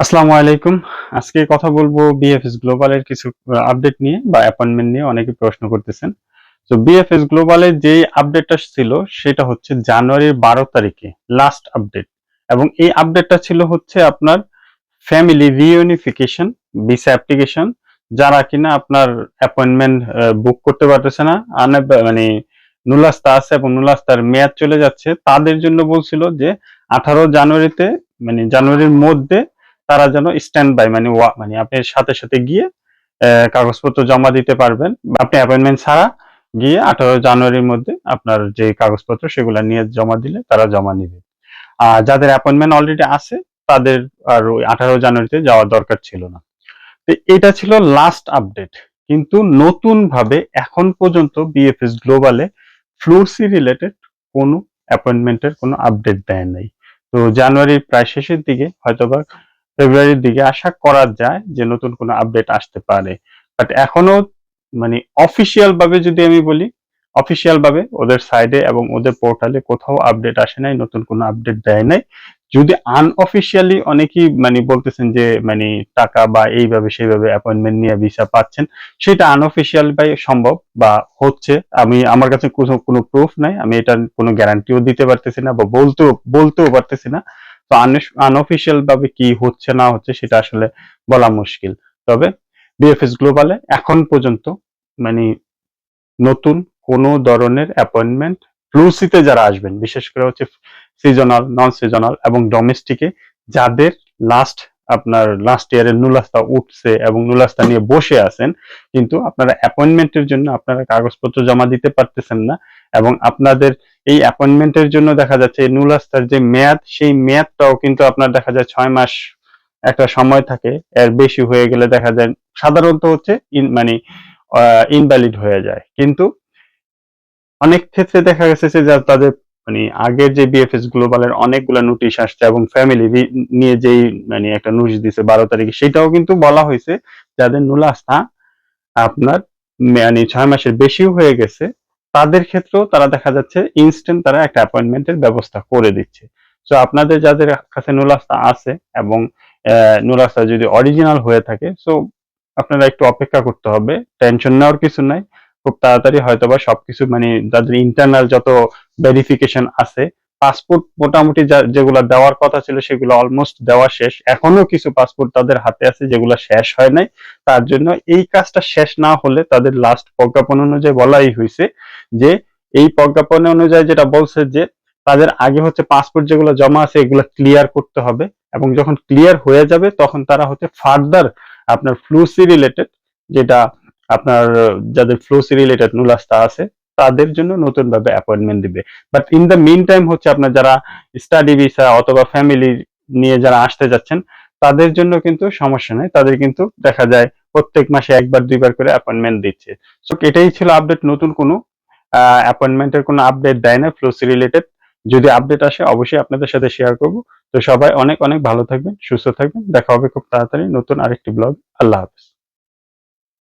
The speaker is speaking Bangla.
আসসালামু আলাইকুম। আজকে কথা বলব বিএফএস গ্লোবালের কিছু আপডেট নিয়ে বা অ্যাপয়েন্টমেন্ট নিয়ে অনেকে প্রশ্ন করতেছেন। তো বিএফএস গ্লোবালের যে আপডেটটা ছিল, সেটা হচ্ছে জানুয়ারির বারো তারিখে লাস্ট আপডেট এবং এই আপডেটটা ছিল হচ্ছে আপনার ফ্যামিলি রিইউনিফিকেশন ভিসা অ্যাপ্লিকেশন যারা কিনা আপনার অ্যাপয়েন্টমেন্ট বুক করতে পারতেছে না মানে নুলাস্তা আছে এবং নুলাস্তার মেয়াদ চলে যাচ্ছে, তাদের জন্য বলছিল যে আঠারো জানুয়ারিতে মানে জানুয়ারির মধ্যে তারা যেন স্ট্যান্ড বাই মানে মানে আপনি সাথে সাথে গিয়ে কাগজপত্র জমা দিতে পারবেন। আপনি অ্যাপয়েন্টমেন্ট ছাড়া গিয়ে আঠারো জানুয়ারির মধ্যে আপনার যে কাগজপত্র সেগুলো নিয়ে জমা দিলে তারা জমা নিবে। আর যাদের অ্যাপয়েন্টমেন্ট অলরেডি আছে, তাদের আর ওই আঠারো জানুয়ারিতে যাওয়ার দরকার ছিল না। তো এটা ছিল লাস্ট আপডেট কিন্তু নতুন ভাবে এখন পর্যন্ত বিএফএস গ্লোবালে ফ্লুসি রিলেটেড কোনো অ্যাপয়েন্টমেন্টের কোনো আপডেট দেয় নাই। তো জানুয়ারির প্রায় শেষের দিকে হয়তোবা ফেব্রুয়ারির দিকে আশা করা যায় যে নতুন কোনো আপডেট আসতে পারে। বাট এখনও মানে অফিসিয়াল ভাবে যদি আমি বলি অফিসিয়াল ভাবে ওদের সাইডে এবং ওদের পোর্টালে কোথাও আপডেট আসে নাই, নতুন কোনো আপডেট দেয় নাই। যদি আনঅফিসিয়ালি অনেকেই মানে বলতেছেন যে মানে টাকা বা এইভাবে সেইভাবে অ্যাপয়েন্টমেন্ট নিয়ে ভিসা পাচ্ছেন, সেটা আনঅফিসিয়াল ভাই সম্ভব বা হচ্ছে। আমি, আমার কাছে কোনো কোনো প্রুফ নাই। আমি এটার কোনো গ্যারান্টিও দিতে পারতেছি না বা বলতেও বলতেও পারতেছি না। তো আনঅফিসিয়াল ভাবে কি হচ্ছে না হচ্ছে সেটা আসলে বলা মুশকিল। তবে বিএফএস গ্লোবালে এখন পর্যন্ত মানে নতুন কোনো ধরনের অ্যাপয়েন্টমেন্ট ফ্লুসিতে যারা আসবেন, বিশেষ করে হচ্ছে সিজনাল নন সিজনাল এবং ডোমেস্টিকে যাদের লাস্ট আপনার লাস্ট ইয়ারের নুলাস্তা উঠছে এবং নুলাস্তা নিয়ে বসে আছেন, কিন্তু আপনারা অ্যাপয়েন্টমেন্টের জন্য আপনারা কাগজপত্র জমা দিতে পারতেছেন না এবং আপনাদের এই অ্যাপয়েন্টমেন্টের জন্য দেখা যাচ্ছে নুলাস্তার যে মেয়াদ, সেই মেয়াদটাও কিন্তু আপনার দেখা যায় ছয় মাস একটা সময় থাকে। এর বেশি হয়ে গেলে দেখা যায় সাধারণত হচ্ছে মানে ইনভ্যালিড হয়ে যায়। কিন্তু অনেক ক্ষেত্রে দেখা গেছে যে তাদের মানে আগের যে বিএফএস গ্লোবালের অনেকগুলো নোটিশ আসছে এবং ফ্যামিলি নিয়ে যেই মানে একটা নোটিশ দিছে বারো তারিখে, সেটাও কিন্তু বলা হয়েছে যাদের নুলাস্তা আপনার মানে ছয় মাসের বেশিও হয়ে গেছে। তাদের ক্ষেত্রেও তারা দেখা যাচ্ছে ইনস্ট্যান্ট তারা একটা অ্যাপয়েন্টমেন্টের ব্যবস্থা করে দিচ্ছে। সো আপনাদের যাদের কাছে নুলাস্তা আছে এবং নুলাস্তা যদি অরিজিনাল হয়ে থাকে সো আপনারা একটু অপেক্ষা করতে হবে। টেনশন নেওয়ার কিছু নাই। খুব তাড়াতাড়ি হয়তোবা সবকিছু মানে যাদের ইন্টারনাল যত ভেরিফিকেশন আছে পাসপোর্ট মোটামুটি যেগুলো দেওয়ার কথা ছিল সেগুলো অলমোস্ট দেওয়া শেষ। এখনও কিছু পাসপোর্ট তাদের হাতে আছে যেগুলো শেষ হয় নাই। তার জন্য এই কাজটা শেষ না হলে তাদের লাস্ট প্রজ্ঞাপন অনুযায়ী বলাই হয়েছে যে, এই প্রজ্ঞাপন অনুযায়ী যেটা বলছে যে, তাদের আগে হচ্ছে পাসপোর্ট যেগুলো জমা আছে এগুলো ক্লিয়ার করতে হবে এবং যখন ক্লিয়ার হয়ে যাবে তখন তারা হচ্ছে ফার্দার আপনার ফ্লুসি রিলেটেড যেটা আপনার, যাদের ফ্লুসি রিলেটেড নুলাস্তা আছে তাদের জন্য নতুন ভাবে অ্যাপয়েন্টমেন্ট দিবে। But in the mean time হচ্ছে আপনার যারা স্টাডি ভিসা অথবা ফ্যামিলি নিয়ে যারা আসতে যাচ্ছেন, তাদের জন্য কিন্তু সমস্যা নেই। তাদের কিন্তু দেখা যায় প্রত্যেক মাসে একবার, দুইবার করে অ্যাপয়েন্টমেন্ট দিচ্ছে। সো এটাই ছিল আপডেট নতুন কোনো অ্যাপয়েন্টমেন্টের কোনো আপডেট দেয় না। ফ্লুসি রিলেটেড যদি আপডেট আসে, অবশ্যই আপনাদের সাথে শেয়ার করব। তো সবাই অনেক অনেক ভালো থাকবেন, সুস্থ থাকবেন। দেখা হবে খুব তাড়াতাড়ি নতুন আরেকটি ব্লগ আল্লাহ হাফেজ।